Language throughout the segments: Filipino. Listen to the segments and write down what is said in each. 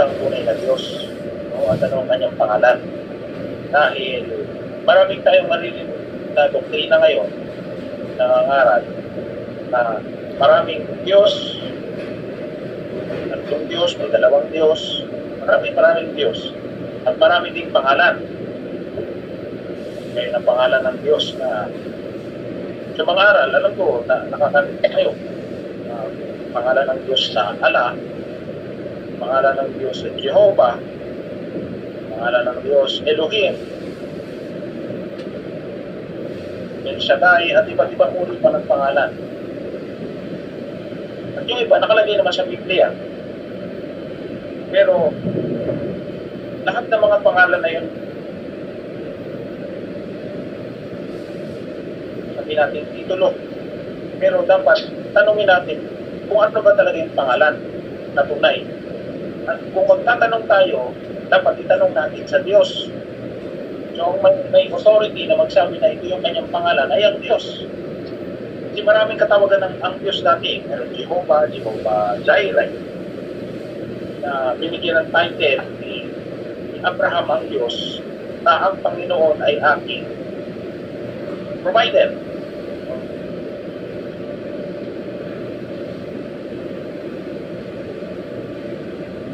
talagang tunay na Diyos? No? At ano ang kanyang pangalan? Dahil maraming tayong marinig na doktrina ngayon nangangaral na maraming Diyos, tatlong Diyos, may dalawang Diyos, maraming maraming Diyos. At marami ding pangalan. May na pangalan ng Diyos na sa mga aral, alam ko na nakakarinig kayo. Uh, pangalan ng Diyos na ala, pangalan ng Diyos na Jehovah, pangalan ng Diyos Elohim, El Shaddai, at iba't ibang uri pa ng pangalan. At yung iba, nakalagay naman sa Biblia. Pero, lahat ng mga pangalan na yun, sabi natin, titulo. Pero dapat, tanungin natin, kung ano ba talaga yung pangalan na tunay. At kung magtatanong tayo, dapat itanong natin sa Diyos. So, may, may authority na magsabi na ito yung kanyang pangalan, ay ang Diyos. Kasi maraming katawagan ng ang Diyos dati. Meron Jehovah, Jehovah Jireh. Na binigyan ng title ni Abraham ang Diyos na ang Panginoon ay aking provider.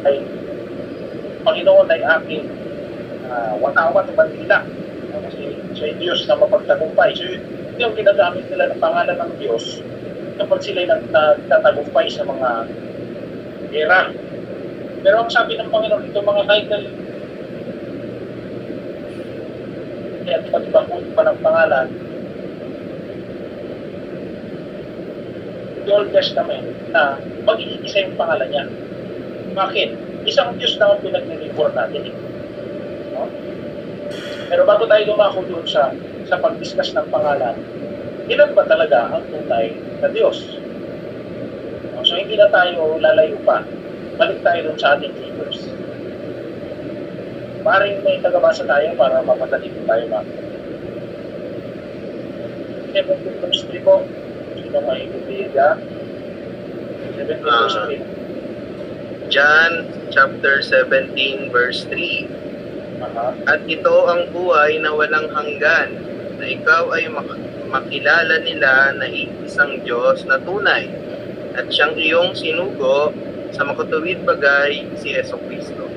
Ay, Panginoon ay aking uh, watawat o bandila. Kasi siya yung Diyos na mapagtagumpay. So, yun yung ginagamit nila ng pangalan ng Diyos kapag sila nag- nagtatagumpay sa mga era. Pero ang sabi ng Panginoon, itong mga title, kaya uri pa ng pangalan, the Old Testament na magiging isa yung pangalan niya. Bakit? Isang Diyos na ang pinaglilingkor natin. No? Pero bago tayo dumako doon sa sa pag-discuss ng pangalan, ilan ba talaga ang tunay na Diyos? No? So hindi na tayo lalayo pa. Balik tayo doon sa ating figures. Maring may tagabasa tayo para mapadali po tayo ma. 7 verse 3 po. Sino may bibigyan? 7 verse 3. John chapter 17 verse 3. Aha. At ito ang buhay na walang hanggan, na ikaw ay mak- makilala nila na isang Diyos na tunay, at siyang iyong sinugo sa makatuwid bagay si Yeso Kristo.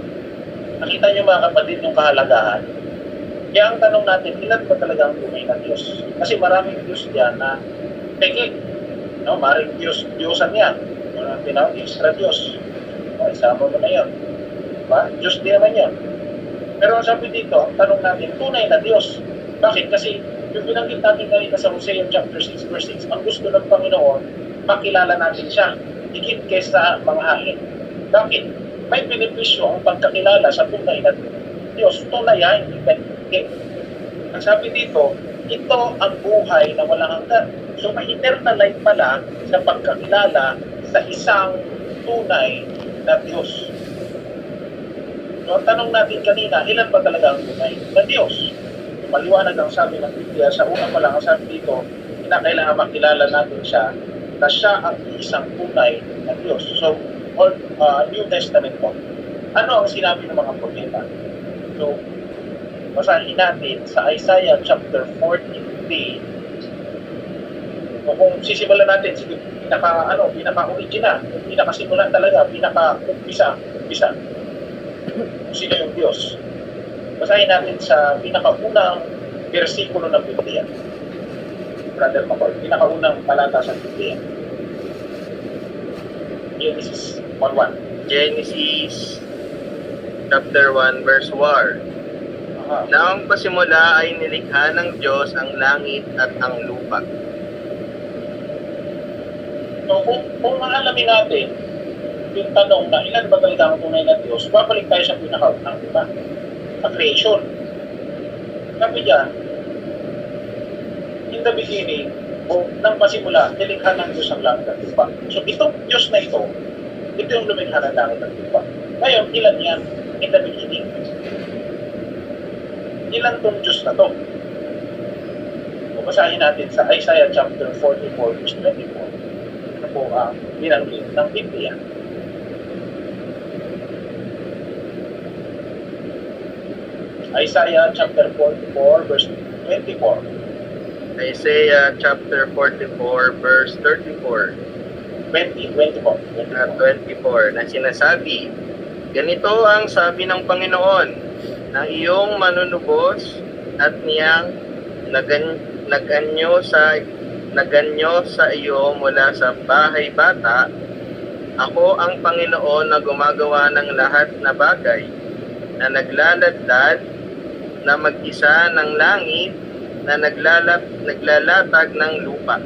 Nakita niyo mga kapatid yung kahalagahan. Kaya ang tanong natin, ilan ba talaga ang tunay na Diyos? Kasi maraming Diyos diyan na peke. No, maring Diyos, Diyosan yan. Yung tinawag, extra Diyos. O, isama mo na yun. Diba? Diyos din naman yun. Pero ang sabi dito, ang tanong natin, tunay na Diyos. Bakit? Kasi yung binanggit natin kanina sa Hosea chapter 6 verse 6, ang gusto ng Panginoon, makilala natin siya. Higit kaysa mga hangin. Bakit? May benepisyo ang pagkakilala sa tunay na Diyos. Tunay ha, hindi hindi. Ang sabi dito, ito ang buhay na walang hanggan. So may eternal life pala sa pagkakilala sa isang tunay na Diyos. So ang tanong natin kanina, ilan ba talaga ang tunay na Diyos? Maliwanag ang sabi ng Biblia, sa una pa lang ang sabi dito, kinakailangan makilala natin siya na siya ang isang tunay na Diyos. So, Old, uh, New Testament po. Ano ang sinabi ng mga propeta? So, basahin natin sa Isaiah chapter 43. O kung sisimulan natin, sige, pinaka, ano, pinaka-original, pinaka-simulan talaga, pinaka-umpisa, umpisa. Kung sino yung Diyos. Basahin natin sa pinaka-unang versikulo ng Biblia. Brother Makoy, pinaka-unang talata sa Biblia. Genesis 1.1. Genesis chapter 1 verse 1. Aha. Naong pasimula ay nilikha ng Diyos ang langit at ang lupa. So kung, kung maalamin natin yung tanong na ilan ba talaga ang tunay na Diyos, babalik tayo sa pinakaunang una, sa creation. Sabi diyan, in the beginning, o nang pasimula, nilikha ng Diyos ang langit at lupa. So itong Diyos na ito, ito yung lumikha ng langit at lupa. Ngayon, ilan yan in the beginning? Ilan tong Diyos na to? O basahin natin sa Isaiah chapter 44, verse 24 ano po ang binanggit ng Biblia. Isaiah chapter 44 verse 24. Isaiah chapter 44 verse 34 20, 24. at 24 na sinasabi, Ganito ang sabi ng Panginoon, na iyong manunubos at niyang nagan, naganyo sa naganyo sa iyo mula sa bahay bata, ako ang Panginoon na gumagawa ng lahat na bagay, na naglaladlad, na mag-isa ng langit, na naglalat, naglalatag ng lupa.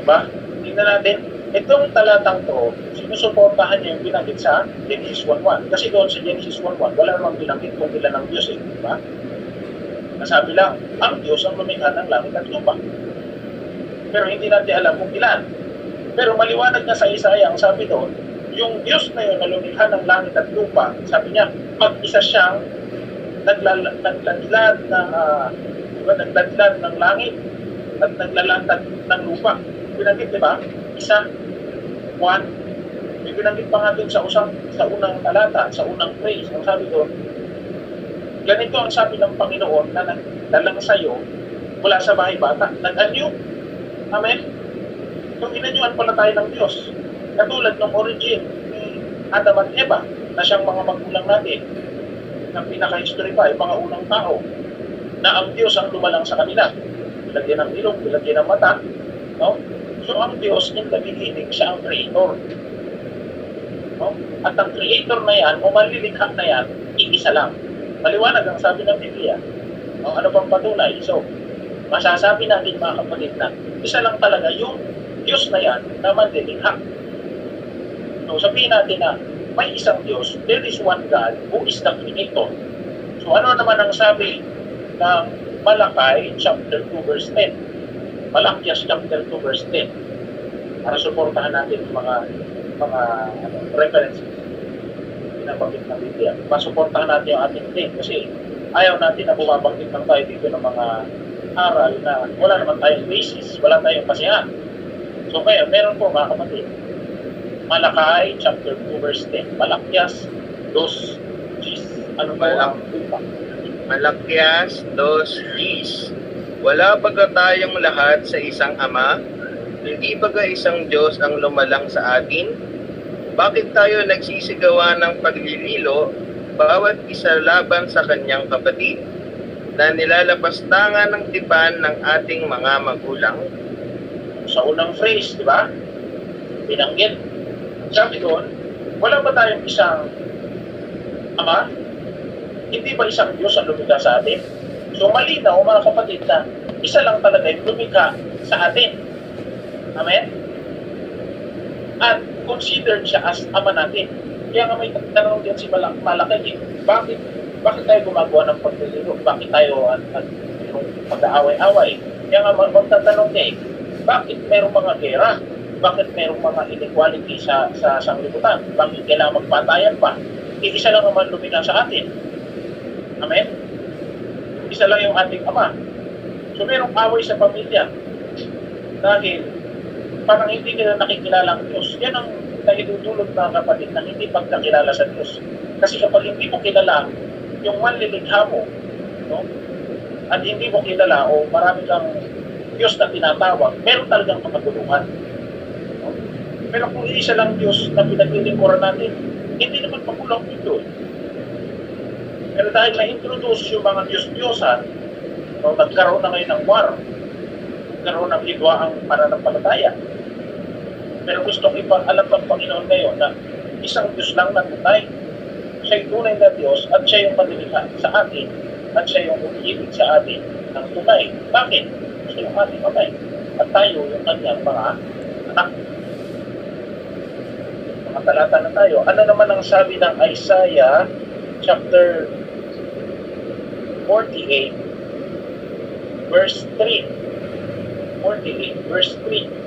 Diba? Tingnan natin, itong talatang to, sinusuportahan niya yung binanggit sa Genesis 1.1. Kasi doon sa Genesis 1.1, wala namang binanggit kung ilan ng Diyos eh. Diba? Nasabi lang, ang Diyos ang lumikha ng langit at lupa. Pero hindi natin alam kung ilan. Pero maliwanag na sa Isaiah, ang sabi doon, yung Diyos na yun na lumikha ng langit at lupa, sabi niya, mag-isa siyang naglala- nagladlad ng, ah, diba, nagladlad ng langit at naglalatag ng lupa. Binanggit, di ba? Isa, one. May binanggit pa nga sa usang, sa unang talata, sa unang phrase. Ang sabi doon, ganito ang sabi ng Panginoon na nagdalang sa iyo mula sa bahay bata. Nag-anyo. Amen? So, inanyuan pala tayo ng Diyos. Katulad ng origin ni Adam at Eva na siyang mga magulang natin ng pinaka-history pa, yung mga unang tao na ang Diyos ang lumalang sa kanila. Bilagyan ng ilong, bilagyan ng mata. No? So ang Diyos in the beginning, siya ang creator. No? At ang creator na yan, o malilikha na yan, iisa lang. Maliwanag ang sabi ng Biblia. No? Ano pang patunay? So, masasabi natin mga kapatid na isa lang talaga yung Diyos na yan na manlilikha. So sabihin natin na may isang Diyos, there is one God who is the creator. So ano naman ang sabi ng Malakay chapter 2 verse 10? Malakias chapter 2 verse 10 para suportahan natin yung mga mga ano, references binabanggit ng Biblia. Masuportahan natin yung ating faith kasi ayaw natin na bumabanggit lang tayo dito ng mga aral na wala naman tayong basis, wala tayong kasiyahan. So kaya meron po mga kapatid, Malakay chapter 2 verse 10, Malakias 2 Gis. Ano ba ang upa? Malakyas dos Gs. Wala baga tayong lahat sa isang ama? Hindi baga isang Diyos ang lumalang sa atin? Bakit tayo nagsisigawa ng paglililo, bawat isa laban sa kanyang kapatid, na nilalapastangan ng tipan ng ating mga magulang? Sa unang phrase, di ba? Binanggit. Sabi doon, wala ba tayong isang ama? Hindi ba isang Diyos ang lumikha sa atin? So malinaw mga kapatid na isa lang talaga yung lumikha sa atin. Amen? At considered siya as ama natin. Kaya nga may tanong din si Malak Malakay, eh, bakit bakit tayo gumagawa ng paglilino? Bakit tayo at, at yung pag-aaway-away? Kaya nga mag- magtatanong niya eh, bakit merong mga gera? Bakit merong mga inequality sa sa sanglibutan? Bakit kailangan magpatayan pa? Eh, isa lang naman lumina sa atin. Amen? Isa lang yung ating ama. So merong away sa pamilya. Dahil parang hindi nila nakikilala ang Diyos. Yan ang naidudulot mga kapatid na hindi pagkakilala sa Diyos. Kasi kapag hindi mo kilala yung manlilikha mo, no? at hindi mo kilala o marami kang Diyos na tinatawag, meron talagang makatulungan. No? Pero kung isa lang Diyos na pinaglilingkuran natin, hindi naman magulang ito. eh. Pero dahil na-introduce yung mga Diyos-Diyosan, no, nagkaroon na ngayon ng war, nagkaroon ng hidwaang pananampalataya. Pero gustong ipaalam ng Panginoon ngayon na isang Diyos lang na tunay. Siya yung tunay na Diyos at siya yung manilikha sa atin at siya yung umiibig sa atin ng tunay. Bakit? Siya yung ating kamay. At tayo yung kanyang mga anak. Mga talata na tayo. Ano naman ang sabi ng Isaiah chapter 48 verse 3. 48 verse 3.